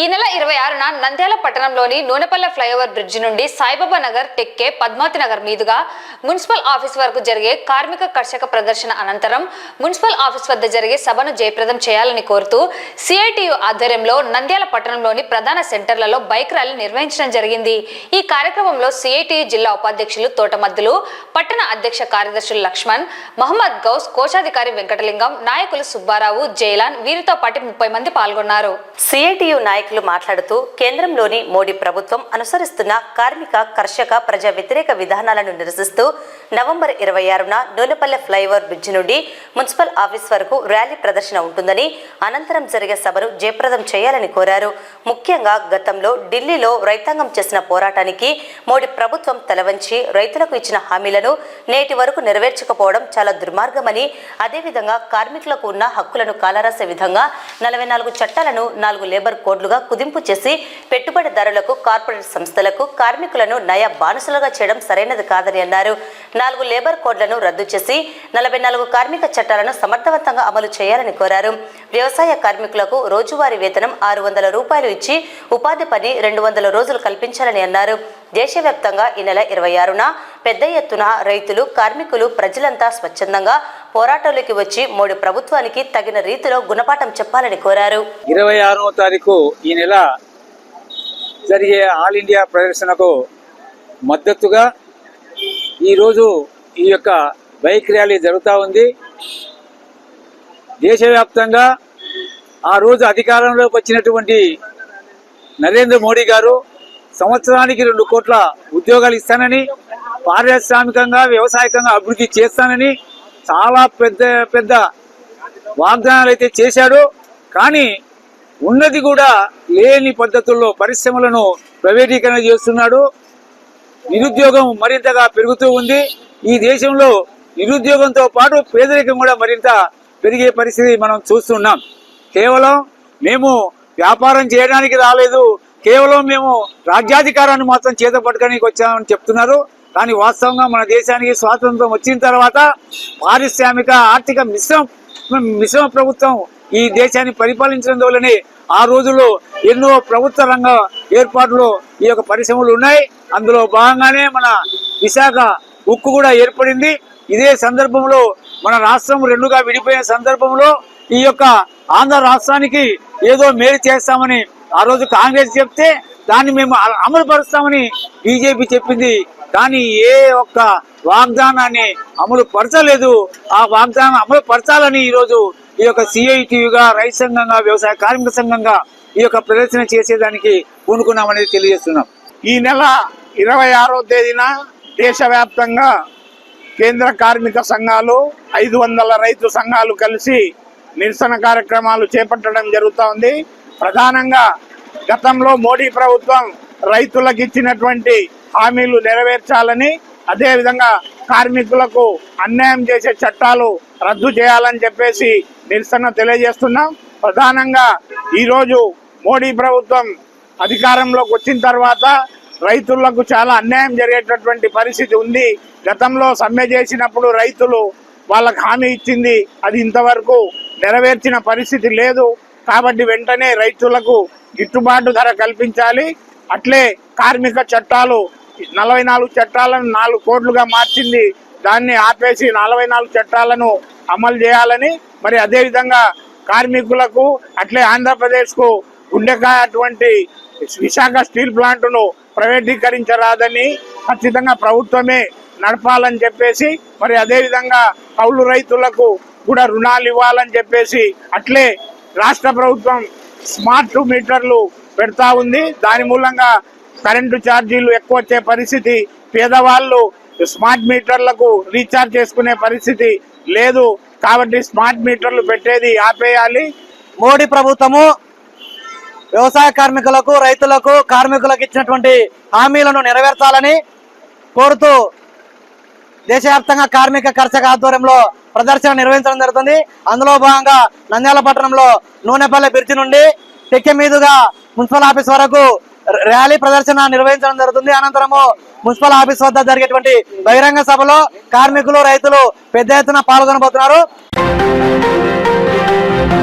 ఈ నెల ఇరవై నంద్యాల పట్టణంలోని నూనెపల్లె ఫ్లైఓవర్ బ్రిడ్జి నుండి సాయిబాబా నగర్ టెక్కే పద్మావతి నగర్ మీదుగా మున్సిపల్ ఆఫీస్ వరకు జరిగే కార్మిక కర్షక ప్రదర్శన అనంతరం మున్సిపల్ ఆఫీస్ వద్ద జరిగే సభను జయప్రదం చేయాలని కోరుతూ సిఐటియు ఆధ్వర్యంలో నంద్యాల పట్టణంలోని ప్రధాన సెంటర్లలో బైక్ ర్యాలీ నిర్వహించడం జరిగింది. ఈ కార్యక్రమంలో సిఐటియు జిల్లా ఉపాధ్యక్షులు తోటమద్దులు పట్టణ అధ్యక్ష కార్యదర్శులు లక్ష్మణ్ మహమ్మద్ గౌస్ కోశాధికారి వెంకటలింగం నాయకులు సుబ్బారావు జైలాన్ వీరితో పాటు ముప్పై మంది పాల్గొన్నారు. సిఐటియు నాయకులు మాట్లాడుతూ కేంద్రంలోని మోడీ ప్రభుత్వం అనుసరిస్తున్న కార్మిక కర్షక ప్రజా వ్యతిరేక విధానాలను నిరసిస్తూ నవంబర్ ఇరవై ఆరున నూనెపల్లె ఫ్లైఓవర్ బ్రిడ్జి నుండి మున్సిపల్ ఆఫీస్ వరకు ర్యాలీ ప్రదర్శన ఉంటుందని అనంతరం జరిగే సభను జయప్రదం చేయాలని కోరారు. ముఖ్యంగా గతంలో ఢిల్లీలో రైతాంగం చేసిన పోరాటానికి మోడీ ప్రభుత్వం తలవంచి రైతులకు ఇచ్చిన హామీలను నేటి వరకు నెరవేర్చకపోవడం చాలా దుర్మార్గమని అదేవిధంగా కార్మికులకు ఉన్న హక్కులను కాలరాసే విధంగా నలభై నాలుగు చట్టాలను నాలుగు లేబర్ కోడ్లుగా కుదింపు చేసి పెట్టుబడిదారులకు కార్పొరేట్ సంస్థలకు కార్మికులను నయా బానిసలుగా చేయడం సరైనది కాదని అన్నారు. నాలుగు లేబర్ కోడ్లను రద్దు చేసి నలభై నాలుగు కార్మిక చట్టాలను సమర్థవంతంగా అమలు చేయాలని కోరారు. వ్యవసాయ కార్మికులకు రోజువారీ వేతనం ఆరు వందల రూపాయలు ఇచ్చి ఉపాధి పని రెండు వందల రోజులు కల్పించాలని అన్నారు. దేశవ్యాప్తంగా ఈ నెల ఇరవై ఆరున పెద్ద ఎత్తున రైతులు కార్మికులు ప్రజలంతా స్వచ్ఛందంగా పోరాటంలోకి వచ్చి మోడీ ప్రభుత్వానికి తగిన రీతిలో గుణపాఠం చెప్పాలని కోరారు. ఇరవై ఆరవ తారీఖు ఈ నెల జరిగే ఆల్ ఇండియా ప్రదర్శనకు మద్దతుగా ఈరోజు ఈ యొక్క బైక్ ర్యాలీ జరుగుతూ ఉంది. దేశవ్యాప్తంగా ఆ రోజు అధికారంలోకి వచ్చినటువంటి నరేంద్ర మోడీ గారు సంవత్సరానికి రెండు కోట్ల ఉద్యోగాలు ఇస్తానని పారిశ్రామికంగా వ్యవసాయకంగా అభివృద్ధి చేస్తానని చాలా పెద్ద పెద్ద వాగ్దానాలు అయితే చేశాడు. కానీ ఉన్నది కూడా లేని పద్ధతుల్లో పరిశ్రమలను ప్రైవేటీకరణ చేస్తున్నాడు. నిరుద్యోగం మరింతగా పెరుగుతూ ఉంది. ఈ దేశంలో నిరుద్యోగంతో పాటు పేదరికం కూడా మరింత పెరిగే పరిస్థితి మనం చూస్తున్నాం. కేవలం మేము వ్యాపారం చేయడానికి రాలేదు. కేవలం మేము రాజ్యాధికారాన్ని మాత్రం చేత పట్టుకోడానికి వచ్చామని చెప్తున్నారు. కానీ వాస్తవంగా మన దేశానికి స్వాతంత్రం వచ్చిన తర్వాత పారిశ్రామిక ఆర్థిక మిశ్రమ మిశ్రమ ప్రభుత్వం ఈ దేశాన్ని పరిపాలించడం వల్లనే ఆ రోజుల్లో ఎన్నో ప్రభుత్వ రంగ ఏర్పాట్లు ఈ యొక్క పరిశ్రమలు ఉన్నాయి. అందులో భాగంగానే మన విశాఖ ఉక్కు కూడా ఏర్పడింది. ఇదే సందర్భంలో మన రాష్ట్రం రెండుగా విడిపోయిన సందర్భంలో ఈ యొక్క ఆంధ్ర రాష్ట్రానికి ఏదో మేలు చేస్తామని ఆ రోజు కాంగ్రెస్ చెప్తే దాన్ని మేము అమలుపరుస్తామని అమలు పరుస్తామని బీజేపీ చెప్పింది. కానీ ఏ ఒక్క వాగ్దానాన్ని అమలు పరచలేదు. ఆ వాగ్దానం అమలు పరచాలని ఈరోజు ఈ యొక్క సిఐటియుగా రైతు సంఘంగా వ్యవసాయ కార్మిక సంఘంగా ఈ యొక్క ప్రదర్శన చేసేదానికి పూనుకున్నామనేది తెలియజేస్తున్నాం. ఈ నెల ఇరవై ఆరో తేదీన దేశవ్యాప్తంగా కేంద్ర కార్మిక సంఘాలు ఐదు వందల రైతు సంఘాలు కలిసి నిరసన కార్యక్రమాలు చేపట్టడం జరుగుతూ ఉంది. ప్రధానంగా గతంలో మోడీ ప్రభుత్వం రైతులకు ఇచ్చినటువంటి హామీలు నెరవేర్చాలని అదేవిధంగా కార్మికులకు అన్యాయం చేసే చట్టాలు రద్దు చేయాలని చెప్పేసి నిరసన తెలియజేస్తున్నాం. ప్రధానంగా ఈరోజు మోడీ ప్రభుత్వం అధికారంలోకి వచ్చిన తర్వాత రైతులకు చాలా అన్యాయం జరిగేటటువంటి పరిస్థితి ఉంది. గతంలో సమ్మె చేసినప్పుడు రైతులు వాళ్ళకు హామీ ఇచ్చింది. అది ఇంతవరకు నెరవేర్చిన పరిస్థితి లేదు. కాబట్టి వెంటనే రైతులకు గిట్టుబాటు ధర కల్పించాలి. అట్లే కార్మిక చట్టాలు నలభై నాలుగు చట్టాలను నాలుగు కోట్లుగా మార్చింది. దాన్ని ఆపేసి నలభై నాలుగు చట్టాలను అమలు చేయాలని మరి అదేవిధంగా కార్మికులకు అట్లే ఆంధ్రప్రదేశ్కు గుండెకాయ అటువంటి విశాఖ స్టీల్ ప్లాంట్ను ప్రైవేటీకరించరాదని ఖచ్చితంగా ప్రభుత్వమే నడపాలని చెప్పేసి మరి అదేవిధంగా కౌలు రైతులకు కూడా రుణాలు ఇవ్వాలని చెప్పేసి అట్లే రాష్ట్ర ప్రభుత్వం స్మార్ట్ మీటర్లు పెడతా ఉంది. దాని మూలంగా కరెంటు ఛార్జీలు ఎక్కువ వచ్చే పరిస్థితి పేదవాళ్ళు స్మార్ట్ మీటర్లకు రీఛార్జ్ చేసుకునే పరిస్థితి లేదు. కాబట్టి స్మార్ట్ మీటర్లు పెట్టేది ఆపేయాలి. మోడీ ప్రభుత్వము వ్యవసాయ కార్మికులకు రైతులకు కార్మికులకు ఇచ్చినటువంటి హామీలను నెరవేర్చాలని కోరుతూ దేశవ్యాప్తంగా కార్మిక కర్షక ఆధ్వర్యంలో ప్రదర్శన నిర్వహించడం జరుగుతుంది. అందులో భాగంగా నంద్యాల పట్టణంలో నూనెపల్లె బ్రిడ్జి నుండి టెక్కె మీదుగా మున్సిపల్ ఆఫీస్ వరకు ర్యాలీ ప్రదర్శన నిర్వహించడం జరుగుతుంది. అనంతరము మున్సిపల్ ఆఫీస్ వద్ద జరిగేటువంటి బహిరంగ సభలో కార్మికులు రైతులు పెద్ద ఎత్తున పాల్గొనబోతున్నారు.